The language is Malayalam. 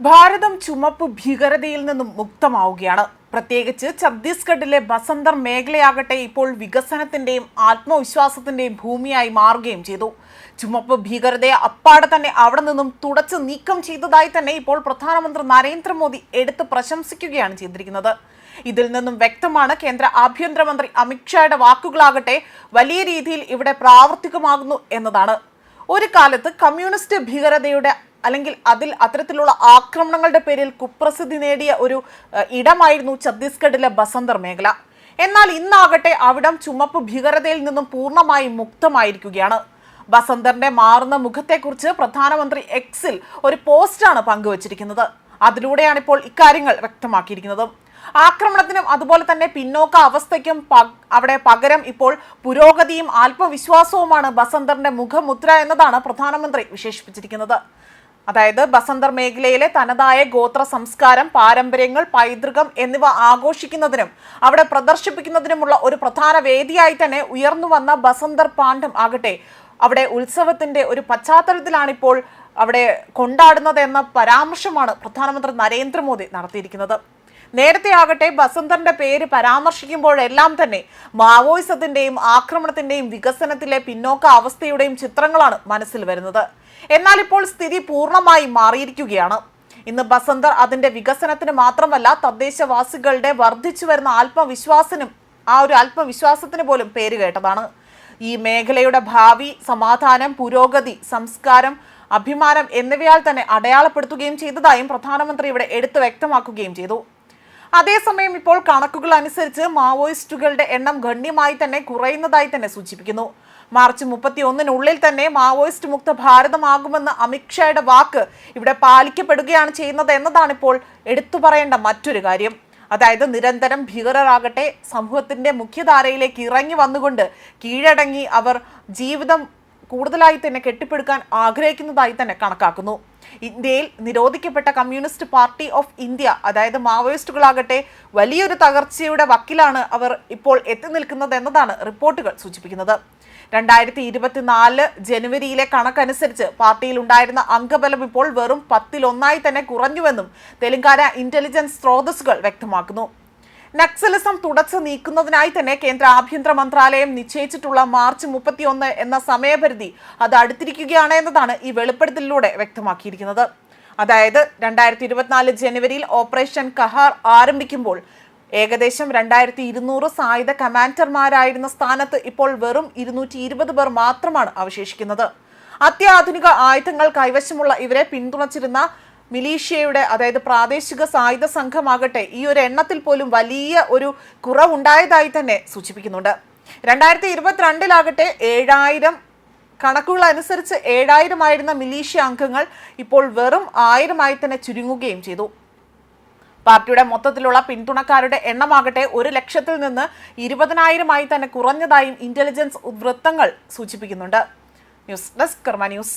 ഭാരതം ചുമപ്പ് ഭീകരതയിൽ നിന്നും മുക്തമാവുകയാണ്. പ്രത്യേകിച്ച് ഛത്തീസ്ഗഡിലെ ബസന്തർ മേഖലയാകട്ടെ ഇപ്പോൾ വികസനത്തിന്റെയും ആത്മവിശ്വാസത്തിന്റെയും ഭൂമിയായി മാറുകയും ചെയ്തു. ചുമപ്പ് ഭീകരതയെ അപ്പാടെ തന്നെ അവിടെ നിന്നും തുടച്ചു നീക്കം ചെയ്തതായി തന്നെ ഇപ്പോൾ പ്രധാനമന്ത്രി നരേന്ദ്രമോദി എടുത്ത് പ്രശംസിക്കുകയാണ് ചെയ്തിരിക്കുന്നത്. ഇതിൽ നിന്നും വ്യക്തമാണ് കേന്ദ്ര ആഭ്യന്തരമന്ത്രി അമിത്ഷായുടെ വാക്കുകളാകട്ടെ വലിയ രീതിയിൽ ഇവിടെ പ്രാവർത്തികമാകുന്നു എന്നതാണ്. ഒരു കാലത്ത് കമ്മ്യൂണിസ്റ്റ് ഭീകരതയുടെ അല്ലെങ്കിൽ അതിൽ അത്തരത്തിലുള്ള ആക്രമണങ്ങളുടെ പേരിൽ കുപ്രസിദ്ധി നേടിയ ഒരു ഇടമായിരുന്നു ഛത്തീസ്ഗഡിലെ ബസന്തർ മേഖല. എന്നാൽ ഇന്നാകട്ടെ അവിടം ചുമപ്പ് ഭീകരതയിൽ നിന്നും പൂർണമായും മുക്തമായിരിക്കുകയാണ്. ബസന്തറിന്റെ മാറുന്ന മുഖത്തെക്കുറിച്ച് പ്രധാനമന്ത്രി എക്സിൽ ഒരു പോസ്റ്റാണ് പങ്കുവച്ചിരിക്കുന്നത്. അതിലൂടെയാണ് ഇപ്പോൾ ഇക്കാര്യങ്ങൾ വ്യക്തമാക്കിയിരിക്കുന്നത്. ആക്രമണത്തിനും അതുപോലെ തന്നെ പിന്നോക്ക അവസ്ഥയ്ക്കും അവിടെ പകരം ഇപ്പോൾ പുരോഗതിയും ആത്മവിശ്വാസവുമാണ് ബസന്തറിന്റെ മുഖമുദ്ര എന്നതാണ് പ്രധാനമന്ത്രി വിശേഷിപ്പിച്ചിരിക്കുന്നത്. അതായത് ബസന്തർ മേഖലയിലെ തനതായ ഗോത്ര സംസ്കാരം പാരമ്പര്യങ്ങൾ പൈതൃകം എന്നിവ ആഘോഷിക്കുന്നതിനും അവിടെ പ്രദർശിപ്പിക്കുന്നതിനുമുള്ള ഒരു പ്രധാന വേദിയായി തന്നെ ഉയർന്നു വന്ന ബസന്തർ പാണ്ഡം ആകട്ടെ. അവിടെ ഉത്സവത്തിന്റെ ഒരു പശ്ചാത്തലത്തിലാണിപ്പോൾ അവിടെ കൊണ്ടാടുന്നത് എന്ന പരാമർശമാണ് പ്രധാനമന്ത്രി നരേന്ദ്രമോദി നടത്തിയിരിക്കുന്നത്. നേരത്തെ ആകട്ടെ ബസന്തറിന്റെ പേര് പരാമർശിക്കുമ്പോഴെല്ലാം തന്നെ മാവോയിസത്തിന്റെയും ആക്രമണത്തിന്റെയും വികസനത്തിലെ പിന്നോക്ക അവസ്ഥയുടെയും ചിത്രങ്ങളാണ് മനസ്സിൽ വരുന്നത്. എന്നാൽ ഇപ്പോൾ സ്ഥിതി പൂർണമായി മാറിയിരിക്കുകയാണ്. ഇന്ന് ബസന്തർ അതിന്റെ വികസനത്തിന് മാത്രമല്ല തദ്ദേശവാസികളുടെ വർദ്ധിച്ചു വരുന്ന ആത്മവിശ്വാസനും ആ ഒരു ആത്മവിശ്വാസത്തിന് പോലും പേര് കേട്ടതാണ്. ഈ മേഖലയുടെ ഭാവി സമാധാനം പുരോഗതി സംസ്കാരം അഭിമാനം എന്നിവയാൽ തന്നെ അടയാളപ്പെടുത്തുകയും ചെയ്തതായും പ്രധാനമന്ത്രി ഇവിടെ എടുത്തു വ്യക്തമാക്കുകയും ചെയ്തു. അതേസമയം ഇപ്പോൾ കണക്കുകൾ അനുസരിച്ച് മാവോയിസ്റ്റുകളുടെ എണ്ണം ഗണ്യമായി തന്നെ കുറയുന്നതായി തന്നെ സൂചിപ്പിക്കുന്നു. മാർച്ച് മുപ്പത്തി ഒന്നിനുള്ളിൽ തന്നെ മാവോയിസ്റ്റ് മുക്ത ഭാരതമാകുമെന്ന അമിത്ഷായുടെ വാക്ക് ഇവിടെ പാലിക്കപ്പെടുകയാണ് ചെയ്യുന്നത് എന്നതാണ് ഇപ്പോൾ എടുത്തു പറയേണ്ട മറ്റൊരു കാര്യം. അതായത് നിരന്തരം ഭീകരരാകട്ടെ സമൂഹത്തിന്റെ മുഖ്യധാരയിലേക്ക് ഇറങ്ങി വന്നുകൊണ്ട് കീഴടങ്ങി അവർ ജീവിതം കൂടുതലായി തന്നെ കെട്ടിപ്പടുക്കാൻ ആഗ്രഹിക്കുന്നതായി തന്നെ കണക്കാക്കുന്നു. ഇന്ത്യയിൽ നിരോധിക്കപ്പെട്ട കമ്മ്യൂണിസ്റ്റ് പാർട്ടി ഓഫ് ഇന്ത്യ അതായത് മാവോയിസ്റ്റുകളാകട്ടെ വലിയൊരു തകർച്ചയുടെ വക്കിലാണ് അവർ ഇപ്പോൾ എത്തി നിൽക്കുന്നത് എന്നതാണ് റിപ്പോർട്ടുകൾ സൂചിപ്പിക്കുന്നത്. രണ്ടായിരത്തി ഇരുപത്തിനാല് ജനുവരിയിലെ കണക്കനുസരിച്ച് പാർട്ടിയിൽ ഉണ്ടായിരുന്ന അംഗബലം ഇപ്പോൾ വെറും പത്തിലൊന്നായി തന്നെ കുറഞ്ഞുവെന്നും തെലങ്കാന ഇന്റലിജൻസ് സ്രോതസ്സുകൾ വ്യക്തമാക്കുന്നു. നക്സലിസം തുടച്ചു നീക്കുന്നതിനായി തന്നെ കേന്ദ്ര ആഭ്യന്തര മന്ത്രാലയം നിശ്ചയിച്ചിട്ടുള്ള മാർച്ച് മുപ്പത്തിയൊന്ന് എന്ന സമയപരിധി അത് അടുത്തിരിക്കുകയാണ് എന്നതാണ് ഈ വെളിപ്പെടുത്തലിലൂടെ വ്യക്തമാക്കിയിരിക്കുന്നത്. അതായത് രണ്ടായിരത്തി ഇരുപത്തിനാല് ജനുവരിയിൽ ഓപ്പറേഷൻ കഹാർ ആരംഭിക്കുമ്പോൾ ഏകദേശം രണ്ടായിരത്തി ഇരുന്നൂറ് സായുധ കമാൻഡർമാരായിരുന്ന സ്ഥാനത്ത് ഇപ്പോൾ വെറും ഇരുന്നൂറ്റി ഇരുപത് പേർ മാത്രമാണ് അവശേഷിക്കുന്നത്. അത്യാധുനിക ആയുധങ്ങൾ കൈവശമുള്ള ഇവരെ പിന്തുണച്ചിരുന്ന മിലീഷ്യയുടെ അതായത് പ്രാദേശിക സായുധ സംഘമാകട്ടെ ഈ ഒരു എണ്ണത്തിൽ പോലും വലിയ ഒരു കുറവുണ്ടായതായി തന്നെ സൂചിപ്പിക്കുന്നുണ്ട്. രണ്ടായിരത്തി ഇരുപത്തിരണ്ടിലാകട്ടെ ഏഴായിരം കണക്കുകൾ അനുസരിച്ച് ഏഴായിരം ആയിരുന്ന മിലീഷ്യ അംഗങ്ങൾ ഇപ്പോൾ വെറും ആയിരമായി തന്നെ ചുരുങ്ങുകയും ചെയ്തു. പാർട്ടിയുടെ മൊത്തത്തിലുള്ള പിന്തുണക്കാരുടെ എണ്ണമാകട്ടെ ഒരു ലക്ഷത്തിൽ നിന്ന് ഇരുപതിനായിരമായി തന്നെ കുറഞ്ഞതായും ഇന്റലിജൻസ് വൃത്തങ്ങൾ സൂചിപ്പിക്കുന്നുണ്ട്. News desk Karma news.